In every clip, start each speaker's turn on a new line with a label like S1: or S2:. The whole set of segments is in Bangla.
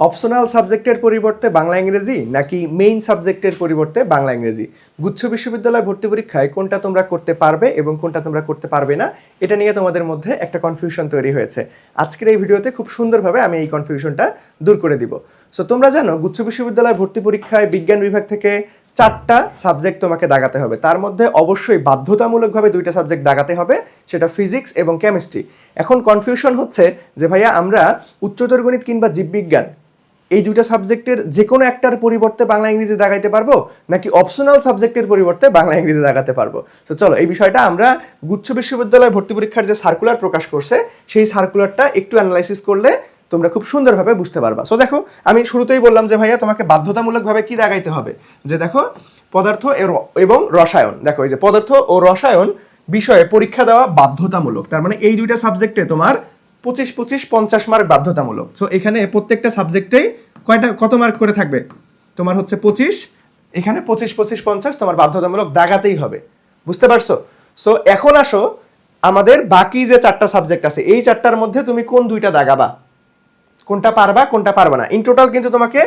S1: অপশনাল সাবজেক্টের পরিবর্তে বাংলা ইংরেজি নাকি মেইন সাবজেক্টের পরিবর্তে বাংলা ইংরেজি? গুচ্ছ বিশ্ববিদ্যালয় ভর্তি পরীক্ষায় কোনটা তোমরা করতে পারবে এবং কোনটা তোমরা করতে পারবে না, এটা নিয়ে তোমাদের মধ্যে একটা কনফিউশন তৈরি হয়েছে। আজকের এই ভিডিওতে খুব সুন্দরভাবে আমি এই কনফিউশনটা দূর করে দিব। সো তোমরা জানো, গুচ্ছ বিশ্ববিদ্যালয় ভর্তি পরীক্ষায় বিজ্ঞান বিভাগ থেকে চারটা সাবজেক্ট তোমাকে দাগাতে হবে। তার মধ্যে অবশ্যই বাধ্যতামূলকভাবে দুইটা সাবজেক্ট দাগাতে হবে, সেটা ফিজিক্স এবং কেমিস্ট্রি এখন কনফিউশন হচ্ছে যে, ভাইয়া, আমরা উচ্চতর গণিত কিংবা জীববিজ্ঞান এই দুইটা সাবজেক্টের যে কোনো একটার পরিবর্তে বাংলা, ইংরেজি দাগাইতে পারব, নাকি অপশনাল সাবজেক্টের পরিবর্তে বাংলা, ইংরেজি দেখাতে পারব? তো চলো, এই বিষয়টা আমরা গুচ্ছ বিশ্ববিদ্যালয় ভর্তি পরীক্ষার যে সার্কুলার প্রকাশ করছে, সেই সার্কুলারটা একটু অ্যানালাইসিস করলে তোমরা খুব সুন্দরভাবে বুঝতে পারবা। সো দেখো, আমি শুরুতেই বললাম যে, ভাইয়া, তোমাকে বাধ্যতামূলকভাবে কি দাগাইতে হবে? যে, দেখো, পদার্থ এবং রসায়ন। দেখো, এই যে পদার্থ ও রসায়ন বিষয়ে পরীক্ষা দেওয়া বাধ্যতামূলক। তার মানে এই দুইটা সাবজেক্টে তোমার পঁচিশ পঁচিশ, পঞ্চাশ মার্ক বাধ্যতামূলক। সো এখানে প্রত্যেকটা সাবজেক্টেই কয়টা, কত মার্ক করে থাকবে? তোমার হচ্ছে পঁচিশ, এখানে পঁচিশ পঁচিশ, পঞ্চাশ তোমার বাধ্যতামূলক দাগাতেই হবে। বুঝতে পারছ? সো এখন আসো, আমাদের বাকি যে চারটা সাবজেক্ট আছে, এই চারটার মধ্যে তুমি কোন দুইটা দাগাবা? কোনটা পারবা কোনটা পারবা না? ইন টোটাল কিন্তু তোমাকে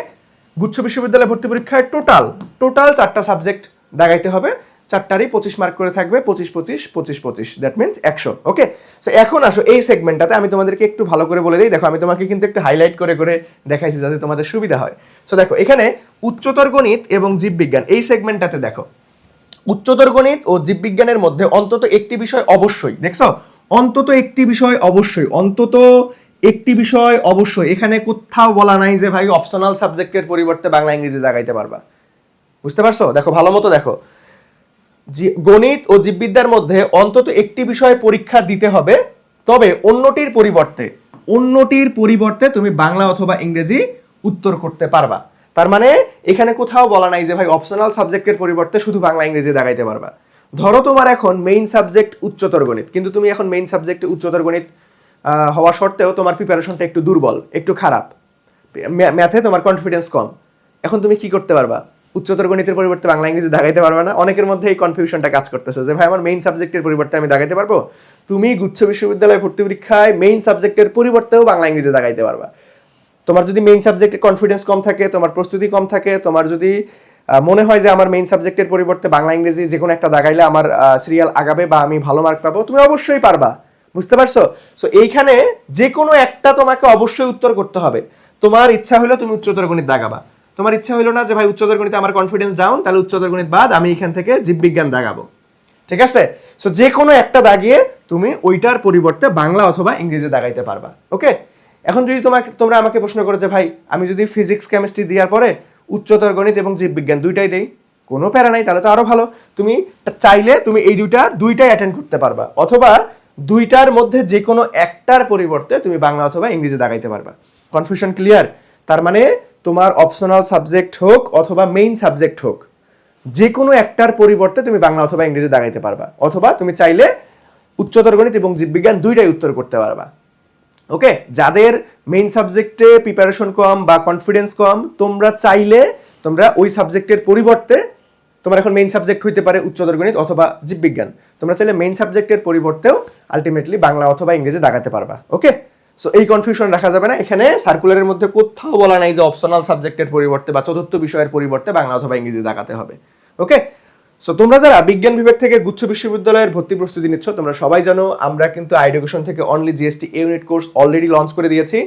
S1: গুচ্ছ বিশ্ববিদ্যালয় ভর্তি পরীক্ষায় টোটাল টোটাল চারটা সাবজেক্ট দাগাইতে হবে। চারটারই পঁচিশ মার্ক করে থাকবে, পঁচিশ পঁচিশ পঁচিশ পঁচিশ। দ্যাট মিনস একশো ওকে সো এখন আসো এই সেগমেন্টটাতে আমি তোমাদেরকে একটু ভালো করে বলে দিই। দেখো, আমি তোমাকে কিন্তু একটু হাইলাইট করে করে দেখাইছি যাতে তোমাদের সুবিধা হয়। সো দেখো, এখানে উচ্চতর গণিত এবং জীববিজ্ঞান, এই সেগমেন্টটাতে দেখো। উচ্চতর গণিত ও জীববিজ্ঞানের মধ্যে অন্তত একটি বিষয় অবশ্যই, দেখছ? অন্তত একটি বিষয় অবশ্যই, অন্তত একটি বিষয় অবশ্যই। এখানে কোথাও বলা নাই যে, ভাই অপশনাল সাবজেক্টের পরিবর্তে বাংলা, ইংরেজি দাগাইতে পারবা। বুঝতে পারছ? দেখো, ভালো মতো দেখো। গণিত ও জীববিদ্যার মধ্যে অন্তত একটি বিষয়ে পরীক্ষা দিতে হবে, তবে অন্যটির পরিবর্তে অন্যটির পরিবর্তে তুমি বাংলা অথবা ইংরেজি উত্তর করতে পারবা। তার মানে এখানে কোথাও বলা নাই যে, ভাই অপশনাল সাবজেক্টের পরিবর্তে শুধু বাংলা, ইংরেজি দাগাইতে পারবা। ধরো তোমার এখন মেইন সাবজেক্ট উচ্চতর গণিত, কিন্তু তুমি এখন মেইন সাবজেক্টে উচ্চতর গণিত হওয়া সত্ত্বেও তোমার প্রিপারেশনটা একটু দুর্বল, একটু খারাপ। ম্যাথে তোমার কনফিডেন্স কম। এখন তুমি কি করতে পারবা? উচ্চতর গণিতের পরিবর্তে বাংলা, ইংরেজি দাগাইতে পারবে না। অনেকের মধ্যে এই কনফিউশনটা কাজ করতেছে যে, ভাই, আমার মেইন সাবজেক্টের পরিবর্তে আমি দাগাইতে পারব? তুমি গুচ্ছ বিশ্ববিদ্যালয়ে ভর্তি পরীক্ষায় মেইন সাবজেক্টের পরিবর্তেও বাংলা, ইংরেজি দাগাইতে পারবা। তোমার যদি মেইন সাবজেক্টে কনফিডেন্স কম থাকে, তোমার প্রস্তুতি কম থাকে, তোমার যদি মনে হয় যে আমার মেইন সাবজেক্টের পরিবর্তে বাংলা, ইংরেজি যে কোনো একটা দাগাইলে আমার সিরিয়াল আগাবে বা আমি ভালো মার্ক পাবো, তুমি অবশ্যই পারবা। বুঝতে পারছ? সো এইখানে যে কোনো একটা তোমাকে অবশ্যই উত্তর করতে হবে। তোমার ইচ্ছা হলো তুমি উচ্চতর গণিত দাগাবা। তোমার ইচ্ছা হলো না যে ভাই উচ্চতর গণিতে আমার কনফিডেন্স ডাউন তাহলে উচ্চতর গণিত বাদ, আমি এখান থেকে জীববিজ্ঞান দাগাবো। ঠিক আছে? সো যে কোনো একটা দাগিয়ে তুমি ওইটার পরিবর্তে বাংলা অথবা ইংরেজি দাগাইতে পারবা ওকে এখন যদি তোমাকে, তোমরা আমাকে প্রশ্ন করো যে ভাই, আমি যদি ফিজিক্স কেমিস্ট্রি দেওয়ার পরে উচ্চতর গণিত এবং জীববিজ্ঞান দুইটাই দেই, কোনো প্যারা নাই, তাহলে তো আরও ভালো। তুমি চাইলে তুমি এই দুইটা, দুইটাই অ্যাটেন্ড করতে পারবা, অথবা দুইটার মধ্যে যে কোনো একটার পরিবর্তে তুমি বাংলা অথবা ইংরেজি দাগাইতে পারবা। কনফিউশন ক্লিয়ার তার মানে তোমার অপশনাল সাবজেক্ট হোক অথবা মেইন সাবজেক্ট হোক যে কোনো একটার পরিবর্তে তুমি বাংলা অথবা ইংরেজি দাগাইতে পারবা, অথবা তুমি চাইলে উচ্চতর গণিত এবং জীববিজ্ঞান দুইটাই উত্তর করতে পারবা। ওকে যাদের মেইন সাবজেক্টে প্রিপারেশন কম বা কনফিডেন্স কম, তোমরা চাইলে, তোমরা ওই সাবজেক্টের পরিবর্তে তোমার এখন মেইন সাবজেক্ট হইতে পারে উচ্চতর গণিত অথবা জীববিজ্ঞান। তোমরা চাইলে মেইন সাবজেক্টের পরিবর্তেও আলটিমেটলি বাংলা অথবা ইংরেজি দাগাতে পারবা। ওকে সো এই কনফিউশন রাখা যাবে না। এখানে সার্কুলারের মধ্যে কোথাও বলা নাই যে অপশনাল সাবজেক্টের পরিবর্তে বা চতুর্থ বিষয়ের পরিবর্তে বাংলা অথবা ইংরেজি দেখাতে হবে। ওকে সো তোমরা যারা বিজ্ঞান বিভাগ থেকে গুচ্ছ বিশ্ববিদ্যালয়ের ভর্তি প্রস্তুতি নিচ্ছ, তোমরা সবাই জানো আমরা কিন্তু আইডুকেশন থেকে only GST unit course already launch করে দিয়েছি,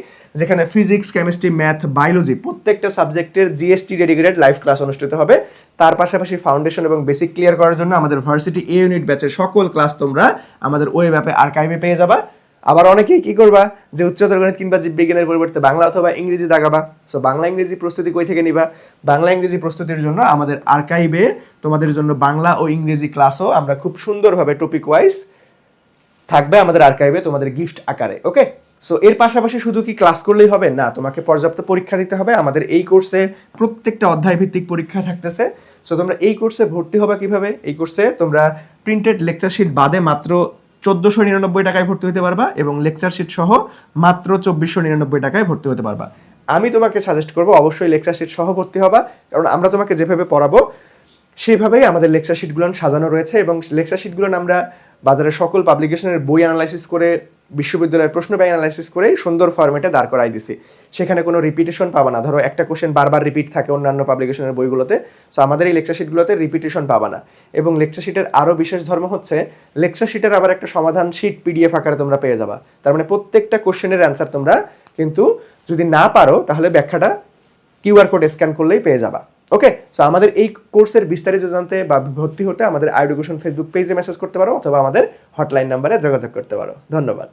S1: যেখানে ফিজিক্স কেমিস্ট্রি ম্যাথ বায়োলজি প্রত্যেকটা সাবজেক্টের জিএসটি ডেডিকেটেড লাইভ ক্লাস অনুষ্ঠিত হবে। তার পাশাপাশি ফাউন্ডেশন এবং বেসিক ক্লিয়ার করার জন্য আমাদের ভার্সিটি এ ইউনিট ব্যাচের সকল ক্লাস তোমরা আমাদের ওয়েব অ্যাপে আর্কাইভে পেয়ে যাবা। আবার অনেকেই কি করবা? যে উচ্চতর গণিত কিংবা জীববিজ্ঞানের পরিবর্তে বাংলা অথবা ইংরেজি দাগাবা। সো বাংলা ইংরেজি প্রস্তুতি কই থেকে নিবা? বাংলা ইংরেজি প্রস্তুতির জন্য আমাদের আর্কাইভে তোমাদের জন্য বাংলা ও ইংরেজি ক্লাসও আমরা খুব সুন্দরভাবে টপিক ওয়াইজ থাকবে আমাদের আর্কাইভে তোমাদের গিফট আকারে ওকে সো এর পাশাপাশি শুধু কি ক্লাস করলেই হবে? না, তোমাকে পর্যাপ্ত পরীক্ষা দিতে হবে। আমাদের এই কোর্সে প্রত্যেকটা অধ্যায় ভিত্তিক পরীক্ষা থাকতেছে। সো তোমরা এই কোর্সে ভর্তি হবে কীভাবে? এই কোর্সে তোমরা প্রিন্টেড লেকচার শিট বাদে মাত্র চোদ্দোশো নিরানব্বই টাকায় ভর্তি হতে পারবা এবং লেকচার শিট সহ মাত্র চব্বিশশো নিরানব্বই টাকায় ভর্তি হতে পারবা। আমি তোমাকে সাজেস্ট করব, অবশ্যই লেকচার শিট সহ ভর্তি হবা, কারণ আমরা তোমাকে যেভাবে পড়াবো, সেইভাবেই আমাদের লেকচার শিটগুলো সাজানো রয়েছে এবং লেকচার শিটগুলো আমরা বাজারের সকল পাবলিকেশনের বই অ্যানালাইসিস করে, বিশ্ববিদ্যালয়ের প্রশ্ন ব্যাংক অ্যানালাইসিস করে সুন্দর ফরম্যাটে দাঁড় করাই দিছি। সেখানে কোনো রিপিটেশন পাবা না। ধরো একটা কোশ্চেন বারবার রিপিট থাকে অন্যান্য পাবলিকেশনের বইগুলোতে সো আমাদের এই লেকচার শিটগুলোতে রিপিটেশন পাবা না। এবং লেকচার শিটের আরও বিশেষ ধর্ম হচ্ছে লেকচার শিটের আবার একটা সমাধান শিট পিডিএফ আকারে তোমরা পেয়ে যাবা। তার মানে প্রত্যেকটা কোশ্চেনের অ্যান্সার তোমরা কিন্তু যদি না পারো, তাহলে ব্যাখ্যাটা কিউআর কোড স্ক্যান করলেই পেয়ে যাবা। ওকে সো আমাদের এই কোর্সের বিস্তারিত জানতে বা ভর্তি হতে আমাদের আইডুকেশন ফেসবুক পেজে মেসেজ করতে পারো অথবা আমাদের হটলাইন নাম্বারে যোগাযোগ করতে পারো। ধন্যবাদ।